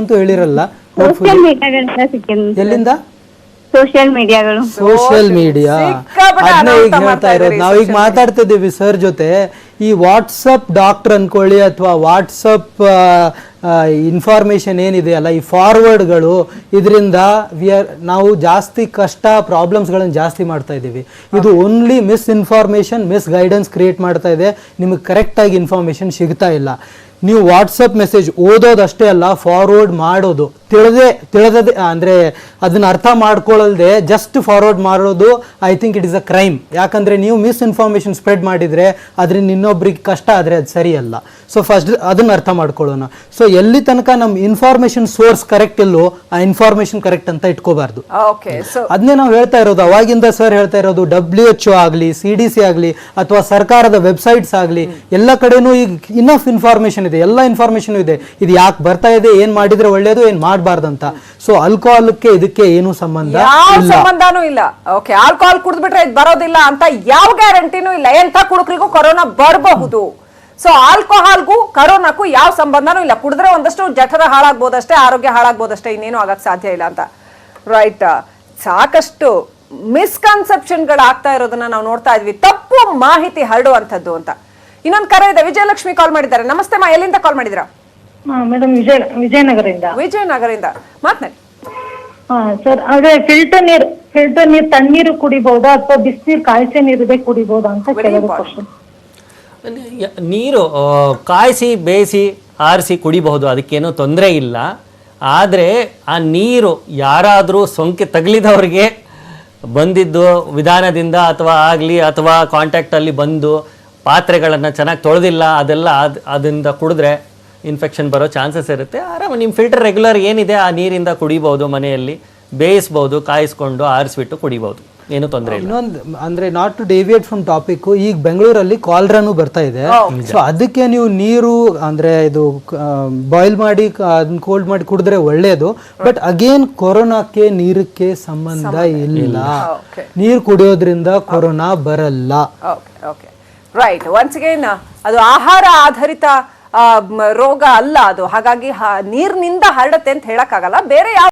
ಅಂತೂ ಹೇಳಿರಲ್ಲ ಮೀಡಿಯಾಗಳಿಂದ ಎಲ್ಲಿಂದ? Social ಮೀಡಿಯಾಗಳು social media ಸಿಕ್ಕಾಪಟ್ಟೆ ಅದನ್ನೇ ಈಗ ಅನಾಹುತ ಹೇಳ್ತಾ ಮಾಡ್ತಾ ಇರೋದು? ನಾವು ಈಗ ನಾವೀಗ ಮಾತಾಡ್ತಿದ್ದೀವಿ ಸರ್ ಜೊತೆ. ಈ ವಾಟ್ಸಪ್ ಡಾಕ್ಟರ್ ಅನ್ಕೊಳ್ಳಿ ಅಥವಾ ವಾಟ್ಸಪ್ ಇನ್ಫಾರ್ಮೇಶನ್ ಏನಿದೆಯಲ್ಲ ಈ ಫಾರ್ವರ್ಡ್ಗಳು ಇದರಿಂದ ವಿ ಆರ್ ನಾವು ಜಾಸ್ತಿ ಕಷ್ಟ ಪ್ರಾಬ್ಲಮ್ಸ್ಗಳನ್ನು ಜಾಸ್ತಿ ಮಾಡ್ತಾ ಇದ್ದೀವಿ. ಇದು only misinformation misguidance create ಮಾಡ್ತಾ ಇದೆ. ನಿಮಗೆ ಕರೆಕ್ಟಾಗಿ ಇನ್ಫಾರ್ಮೇಷನ್ ಸಿಗ್ತಾ ಇಲ್ಲ. ನೀವು ವಾಟ್ಸಪ್ ಮೆಸೇಜ್ ಓದೋದಷ್ಟೇ ಅಲ್ಲ ಫಾರ್ವರ್ಡ್ ಮಾಡೋದು. ತಿಳಿದೇ ತಿಳಿದದೆ ಅಂದರೆ ಅದನ್ನ ಅರ್ಥ ಮಾಡ್ಕೊಳ್ಳಲ್ದೆ ಜಸ್ಟ್ ಫಾರ್ವರ್ಡ್ ಮಾಡೋದು I think it is a crime ಯಾಕಂದರೆ ನೀವು ಮಿಸ್ ಇನ್ಫಾರ್ಮೇಷನ್ ಸ್ಪ್ರೆಡ್ ಮಾಡಿದರೆ ಅದರಿಂದ ಇನ್ನೊಬ್ರಿಗೆ ಕಷ್ಟ ಆದರೆ ಅದು ಸರಿಯಲ್ಲ. ಸೊ ಫಸ್ಟ್ ಅದನ್ನು ಅರ್ಥ ಮಾಡ್ಕೊಳ್ಳೋಣ. ಸೊ ಎಲ್ಲಿ ತನಕ ನಮ್ಮ ಇನ್ಫಾರ್ಮೇಷನ್ ಸೋರ್ಸ್ ಕರೆಕ್ಟ್ ಇಲ್ಲೋ ಆ ಇನ್ಫಾರ್ಮೇಷನ್ ಕರೆಕ್ಟ್ ಅಂತ ಇಟ್ಕೋಬಾರ್ದು. ಅದನ್ನೇ ನಾವು ಹೇಳ್ತಾ ಇರೋದು ಅವಾಗಿಂದ ಸರ್ ಹೇಳ್ತಾ ಇರೋದು ಡಬ್ಲ್ಯೂ ಎಚ್ ಆಗಲಿ ಸಿ ಡಿ ಸಿ ಆಗಲಿ ಅಥವಾ ಸರ್ಕಾರದ ವೆಬ್ಸೈಟ್ಸ್ ಆಗಲಿ ಎಲ್ಲ ಕಡೆನೂ ಈಗ ಇನಫ್ ಇನ್ಫಾರ್ಮೇಶನ್ ಇದೆ ಎಲ್ಲ ಇನ್ಫಾರ್ಮೇಶನ್ ಇದೆ. ಇದು ಯಾಕೆ ಬರ್ತಾ ಇದೆ ಏನ್ ಮಾಡಿದ್ರೆ ಒಳ್ಳೇದು ಏನ್ ಮಾಡಬಾರ್ದಂತ. ಸೊ ಆಲ್ಕೋಹಾಲ್ಗೆ ಇದಕ್ಕೆ ಏನು ಸಂಬಂಧ ಸಂಬಂಧನೂ ಇಲ್ಲ. ಓಕೆ ಆಲ್ಕೋಹಾಲ್ ಕುಡಿದ್ಬಿಟ್ರೆ ಇದು ಬರೋದಿಲ್ಲ ಅಂತ ಯಾವ ಗ್ಯಾರಂಟಿನೂ ಇಲ್ಲ. ಎಂಥ ಕುಡುಕ್ರಿಗೂ ಕೊರೋನಾ ಬರಬಹುದು. ಸೊ ಆಲ್ಕೋಹಾಲ್ಗೂ ಕರೋನಾಕ್ಕೂ ಯಾವ ಸಂಬಂಧನೂ ಇಲ್ಲ. ಕುಡಿದ್ರೆ ಒಂದಷ್ಟು ಜಠರ ಹಾಳಾಗ್ಬೋದಷ್ಟೇ ಆರೋಗ್ಯ ಹಾಳಾಗ್ಬೋದಷ್ಟೇ ಇನ್ನೇನು ಆಗಕ್ ಸಾಧ್ಯ ಇಲ್ಲ ಅಂತ. ರೈಟ್ ಸಾಕಷ್ಟು ಮಿಸ್ಕನ್ಸೆಪ್ಷನ್ಗಳು ಆಗ್ತಾ ಇರೋದನ್ನ ನಾವು ನೋಡ್ತಾ ಇದ್ವಿ. ತಪ್ಪು ಮಾಹಿತಿ ಹರಡುವಂಥದ್ದು ಅಂತ. ಇನ್ನೊಂದು ಕರೆ ಇದೆ. ವಿಜಯಲಕ್ಷ್ಮಿ ಕಾಲ್ ಮಾಡಿದ್ದಾರೆ. ನಮಸ್ತೆ ಮಾ ಎಲ್ಲಿಂದ ಕಾಲ್ ಮಾಡಿದಿರಾ ಮೇಡಮ್ ವಿಜಯ ವಿಜಯನಗರದಿಂದ. ವಿಜಯನಗರದಿಂದ. ಮಾತನಾಡಿ ಹಾ ಸರ್ ಅದೇ ಫಿಲ್ಟರ್ ನೀರು ಫಿಲ್ಟರ್ ನೀರು ತಣ್ಣೀರು ಕುಡಿಬಹುದಾ ಅಥವಾ ಬಿಸಿನೀರು ಕಾಯಿಸಿ ನೀರಿದೆ ಕುಡಿಬಹುದಾ ಅಂತ ಕ್ವಶನ್ ನೀರು ಕಾಯಿಸಿ ಬೇಯಿಸಿ ಆರಿಸಿ ಕುಡಿಬಹುದು. ಅದಕ್ಕೇನೂ ತೊಂದರೆ ಇಲ್ಲ. ಆದರೆ ಆ ನೀರು ಯಾರಾದರೂ ಸೋಂಕೆ ತಗಲಿದವ್ರಿಗೆ ಬಂದಿದ್ದು ವಿಧಾನದಿಂದ ಅಥವಾ ಆಗಲಿ ಅಥವಾ ಕಾಂಟ್ಯಾಕ್ಟಲ್ಲಿ ಬಂದು ಪಾತ್ರೆಗಳನ್ನು ಚೆನ್ನಾಗಿ ತೊಳೆದಿಲ್ಲ ಅದೆಲ್ಲ ಅದು ಅದರಿಂದ ಕುಡಿದ್ರೆ ಇನ್ಫೆಕ್ಷನ್ ಬರೋ ಚಾನ್ಸಸ್ ಇರುತ್ತೆ. ಆರಾಮ ನಿಮ್ಮ ಫಿಲ್ಟರ್ ರೆಗ್ಯುಲರ್ ಏನಿದೆ ಆ ನೀರಿಂದ ಕುಡಿಬೋದು ಮನೆಯಲ್ಲಿ ಬೇಯಿಸ್ಬೋದು ಕಾಯಿಸ್ಕೊಂಡು ಆರಿಸ್ಬಿಟ್ಟು ಕುಡಿಬೋದು. ಏನು ತೊಂದರೆ ಇಲ್ಲ. ಇನ್ನೊಂದು ಅಂದ್ರೆ not to deviate from topic ಈಗ ಬೆಂಗಳೂರಲ್ಲಿ ಕಾಲ್ರಾನು ಬರ್ತಾ ಇದೆ. ಸೊ ಅದಕ್ಕೆ ನೀವು ನೀರು ಅಂದ್ರೆ ಇದು ಬಾಯ್ಲ್ ಮಾಡಿ ಅದನ್ನ ಕೋಲ್ಡ್ ಮಾಡಿ ಕುಡಿದ್ರೆ ಒಳ್ಳೇದು. ಬಟ್ ಅಗೇನ್ ಕೊರೋನಾಕ್ಕೆ ನೀರಕ್ಕೆ ಸಂಬಂಧ ಇಲ್ಲ. ನೀರು ಕುಡಿಯೋದ್ರಿಂದ ಕೊರೋನಾ ಬರಲ್ಲ. Okay okay right once again ಅದು ಆಹಾರ ಆಧಾರಿತ ರೋಗ ಅಲ್ಲ ಅದು. ಹಾಗಾಗಿ ನೀರಿನಿಂದ ಹರಡುತ್ತೆ ಅಂತ ಹೇಳಕ್ಕಾಗಲ್ಲ. ಬೇರೆ ಯಾವ